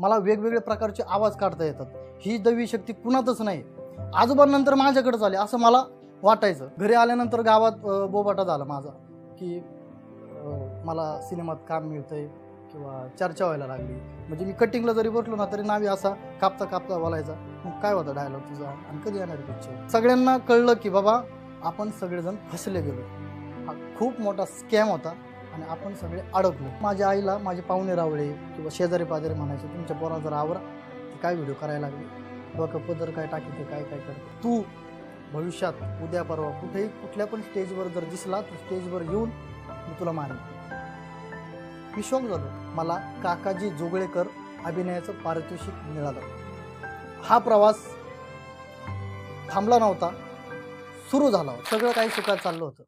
मला वेगवेगळ्या प्रकारचे आवाज काढता येतात. ही दैवी शक्ती कुणातच नाही. आजोबांनंतर माझ्याकडेच आले असं मला वाटायचं. घरी आल्यानंतर गावात बोबाटा झाला माझा की मला सिनेमात काम मिळतंय किंवा चर्चा व्हायला लागली. म्हणजे मी कटिंगला जरी बसलो ना तरी नावी असा कापता कापता बोलायचा मग काय होतं डायलॉग तुझा? आणि कधी येणार पिक्चर सगळ्यांना कळलं की बाबा आपण सगळेजण फसले गेलो. हा खूप मोठा स्कॅम होता. आणि आपण सगळे अडकलो. माझ्या आईला माझे पाहुणे रावळे किंवा शेजारी पाजारी म्हणायचे तुमच्या पोरा जर आवरा ते काय व्हिडिओ करायला लागले? डोकं पदर काय टाकीते काय काय करते? तू भविष्यात उद्या परवा कुठेही कुठल्या पण स्टेजवर जर दिसला तर स्टेजवर येऊन मी तुला मारेन. मी शॉक झालो मला काकाजी जोगळेकर अभिनयाचं पारितोषिक मिळालं. हा प्रवास थांबला नव्हता सुरू झाला होता. सगळं काही सुखात चाललं होतं.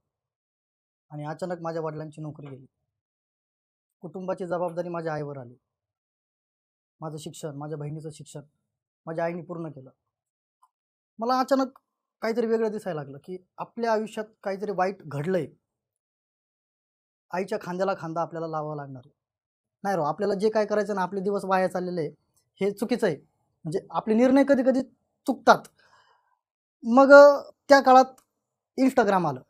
आणि अचानक माझ्या वडिलांची नोकरी गेली. कुटुंबाची जबाबदारी माझ्या आईवर आली. माझं शिक्षण माझ्या बहिणीचं शिक्षण माझ्या आईने पूर्ण केलं. मला अचानक काहीतरी वेगळं दिसायला लागलं की आपल्या आयुष्यात काहीतरी वाईट घडलंय. आईच्या खांद्याला खांदा आपल्याला लावावा लागणार आहे. नाही रो आपल्याला जे काय करायचं ना आपले दिवस वाया चाललेले आहे हे चुकीचं आहे. म्हणजे आपले निर्णय कधी कधी चुकतात. मग त्या काळात इंस्टाग्राम आलं.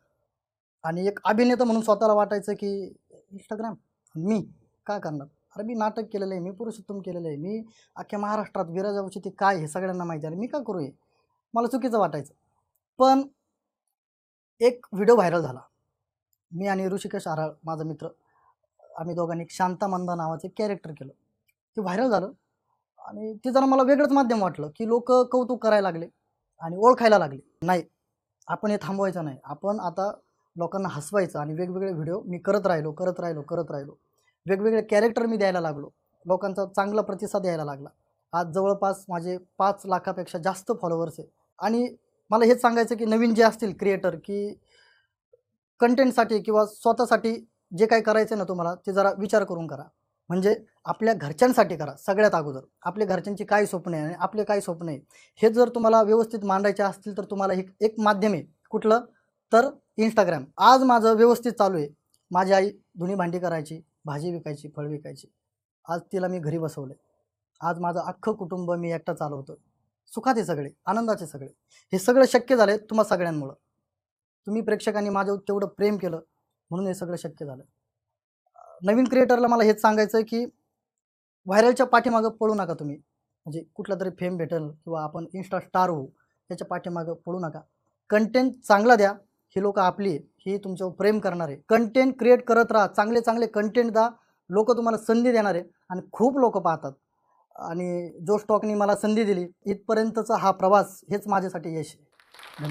आणि एक अभिनेता म्हणून स्वतःला वाटायचं की इंस्टाग्राम मी? काय करणार? अरे मी नाटक केलेलं आहे मी पुरुषोत्तम केलेलं आहे मी अख्ख्या महाराष्ट्रात विराजाऊची ते काय हे सगळ्यांना माहिती आहे मी का करू हे? मला चुकीचं वाटायचं. पण एक व्हिडिओ व्हायरल झाला. मी आणि ऋषिकेश आराळ माझा मित्र आम्ही दोघांनी एक शांता मंदा नावाचं एक कॅरेक्टर केलं. ते व्हायरल झालं आणि ते जरा मला वेगळंच माध्यम वाटलं की लोक कौतुक करायला लागले आणि ओळखायला लागले. नाही आपण हे थांबवायचं नाही. आपण आता लोकांना हसवायचं आणि वेगवेगळे व्हिडिओ मी करत राहिलो करत राहिलो करत राहिलो. वेगवेगळे कॅरेक्टर मी द्यायला लागलो. लोकांचा चांगला प्रतिसाद यायला लागला. आज जवळपास माझे पाच लाखापेक्षा जास्त फॉलोअर्स आहे. आणि मला हेच सांगायचं की नवीन जे असतील क्रिएटर की कंटेंटसाठी किंवा स्वतःसाठी जे काही करायचं ना तुम्हाला ते जरा विचार करून करा. म्हणजे आपल्या घरच्यांसाठी करा सगळ्यात अगोदर. आपल्या घरच्यांची काय स्वप्न आहे आणि आपले काय स्वप्न आहे हे जर तुम्हाला व्यवस्थित मांडायचे असतील तर तुम्हाला एक एक माध्यम आहे. कुठलं? तर इंस्टाग्राम आज माझं व्यवस्थित चालू आहे. माझी आई धुणी भांडी करायची भाजी विकायची फळ विकायची. आज तिला मी घरी बसवलं आज माझं अख्खं कुटुंब मी एकटा चालवतो सुखाचे सगळे आनंदाचे सगळे. हे सगळं शक्य झालं तुम्हा सगळ्यांमुळं. तुम्ही प्रेक्षकांनी माझ्यावर तेवढं प्रेम केलं म्हणून हे सगळं शक्य झालं. नवीन क्रिएटरला मला हेच सांगायचं आहे की व्हायरलच्या पाठीमागं पळू नका तुम्ही. म्हणजे कुठला तरी फेम भेटेल किंवा आपण इन्स्टा स्टार होऊ त्याच्या पाठीमागं पळू नका. कंटेंट चांगला द्या ही लोक आपली ही तुमच्यावर प्रेम करणार आहे. कंटेंट क्रिएट करत राहा. चांगले चांगले कंटेंट द्या. लोक तुम्हाला संधी देणार आहे आणि खूप लोक पाहतात. आणि जो स्टॉकनी मला संधी दिली. इथपर्यंतचा हा प्रवास हेच माझ्यासाठी यश आहे.